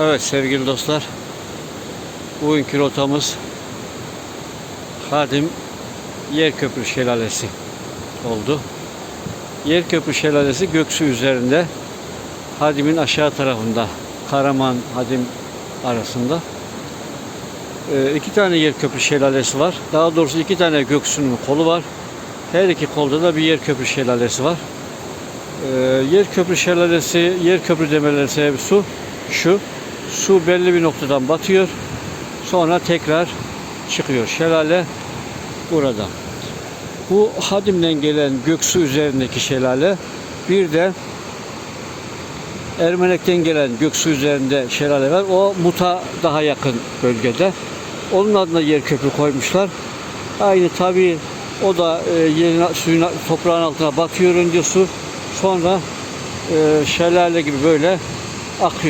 Evet sevgili dostlar. Bugünkü rotamız Hadim Yerköprü Şelalesi oldu. Yerköprü Şelalesi Göksu üzerinde Hadim'in aşağı tarafında Karaman Hadim arasında Ee, iki tane Yerköprü Şelalesi var. Daha doğrusu iki tane Göksu'nun kolu var. Her iki kolda da bir Yerköprü Şelalesi var. Ee, Yerköprü Şelalesi, Yerköprü demeleri sebebi su şu. Su belli bir noktadan batıyor. Sonra tekrar çıkıyor. Şelale burada. Bu Hadim'den gelen Göksu üzerindeki şelale. Bir de Ermenek'ten gelen Göksu üzerinde şelale var. O Mut'a daha yakın bölgede. Onun adına yer köprü koymuşlar. Aynı tabi o da e, yerine, suyun toprağın altına batıyor önce su. Sonra e, şelale gibi böyle akıyor.